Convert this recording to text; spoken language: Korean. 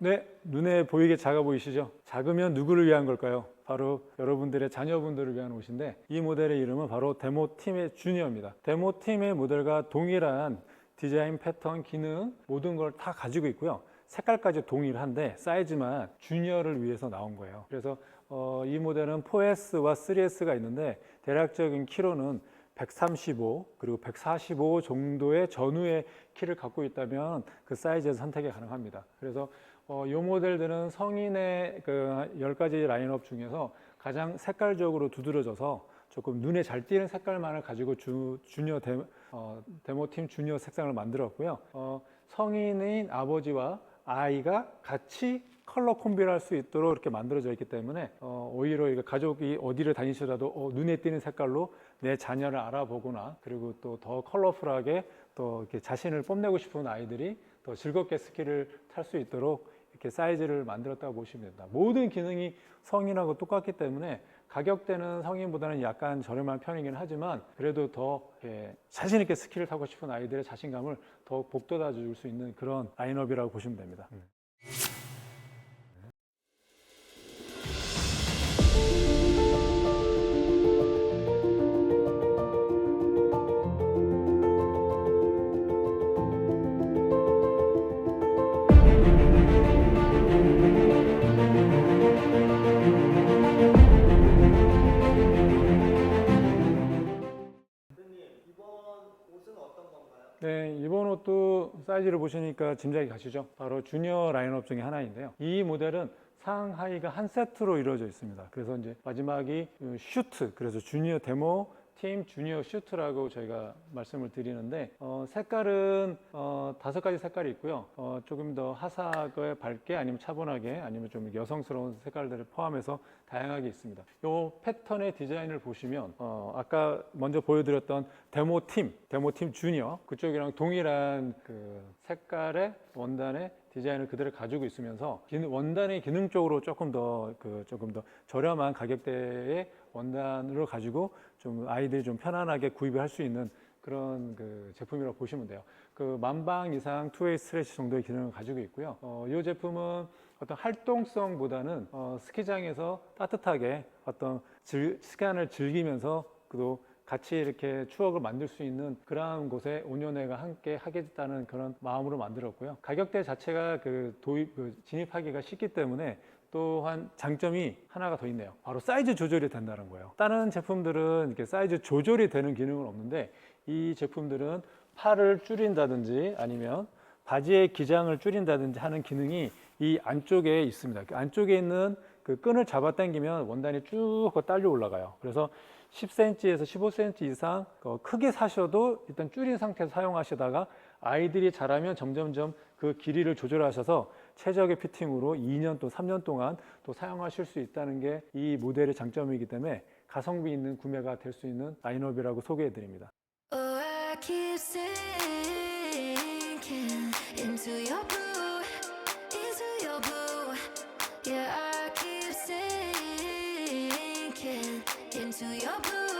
네, 눈에 보이게 작아 보이시죠? 작으면 누구를 위한 걸까요? 바로 여러분들의 자녀분들을 위한 옷인데 이 모델의 이름은 바로 데모 팀의 주니어입니다. 데모 팀의 모델과 동일한 디자인 패턴, 기능 모든 걸 다 가지고 있고요. 색깔까지 동일한데 사이즈만 주니어를 위해서 나온 거예요. 그래서 어, 이 모델은 4S와 3S가 있는데 대략적인 키로는 135 그리고 145 정도의 전후의 키를 갖고 있다면 그 사이즈에서 선택이 가능합니다. 그래서 어, 이 모델들은 성인의 그 10가지 라인업 중에서 가장 색깔적으로 두드러져서 조금 눈에 잘 띄는 색깔만을 가지고 주, 주니어 데, 어, 데모팀 주니어 색상을 만들었고요. 어, 성인인 아버지와 아이가 같이 컬러 콤비를 할 수 있도록 이렇게 만들어져 있기 때문에 어, 오히려 이거 가족이 어디를 다니시더라도 어, 눈에 띄는 색깔로 내 자녀를 알아보거나 그리고 또 더 컬러풀하게 또 이렇게 자신을 뽐내고 싶은 아이들이 더 즐겁게 스키를 탈 수 있도록 이렇게 사이즈를 만들었다고 보시면 됩니다. 모든 기능이 성인하고 똑같기 때문에 가격대는 성인보다는 약간 저렴한 편이긴 하지만 그래도 더 이렇게 자신 있게 스키를 타고 싶은 아이들의 자신감을 더 복돋아 줄 수 있는 그런 라인업이라고 보시면 됩니다. 대 이번 옷은 어떤 건가요? 네, 이번 옷도 사이즈를 보시니까 짐작이 가시죠? 바로 주니어 라인업 중에 하나인데요. 이 모델은 상하이가 한 세트로 이루어져 있습니다. 그래서 이제 마지막이 그 슈트, 그래서 주니어 데모 팀 주니어 슈트라고 저희가 말씀을 드리는데 어, 색깔은 어, 다섯 가지 색깔이 있고요. 어, 조금 더 화사하게 밝게 아니면 차분하게 아니면 좀 여성스러운 색깔들을 포함해서 다양하게 있습니다. 이 패턴의 디자인을 보시면 어, 아까 먼저 보여드렸던 데모 팀, 데모 팀 주니어 그쪽이랑 동일한 그 색깔의 원단의 디자인을 그대로 가지고 있으면서 원단의 기능적으로 조금 더 그 조금 더 저렴한 가격대의 원단으로 가지고 좀 아이들이 좀 편안하게 구입을 할 수 있는 그런 그 제품이라고 보시면 돼요. 그 만방 이상 투웨이 스트레치 정도의 기능을 가지고 있고요. 어, 이 제품은 어떤 활동성보다는 어, 스키장에서 따뜻하게 어떤 즐, 시간을 즐기면서 또 같이 이렇게 추억을 만들 수 있는 그러한 곳에 5년회가 함께 하겠다는 그런 마음으로 만들었고요. 가격대 자체가 그 도입, 그 진입하기가 쉽기 때문에 또한 장점이 하나가 더 있네요. 바로 사이즈 조절이 된다는 거예요. 다른 제품들은 이렇게 사이즈 조절이 되는 기능은 없는데 이 제품들은 팔을 줄인다든지 아니면 바지의 기장을 줄인다든지 하는 기능이 이 안쪽에 있습니다. 그 안쪽에 있는 그 끈을 잡아 당기면 원단이 쭉 딸려 올라가요. 그래서 10cm에서 15cm 이상 어, 크게 사셔도 일단 줄인 상태에서 사용하시다가 아이들이 자라면 점점점 그 길이를 조절하셔서 최적의 피팅으로 2년 또 3년 동안 또 사용하실 수 있다는 게 이 모델의 장점이기 때문에 가성비 있는 구매가 될 수 있는 라인업이라고 소개해 드립니다. Oh, into your blue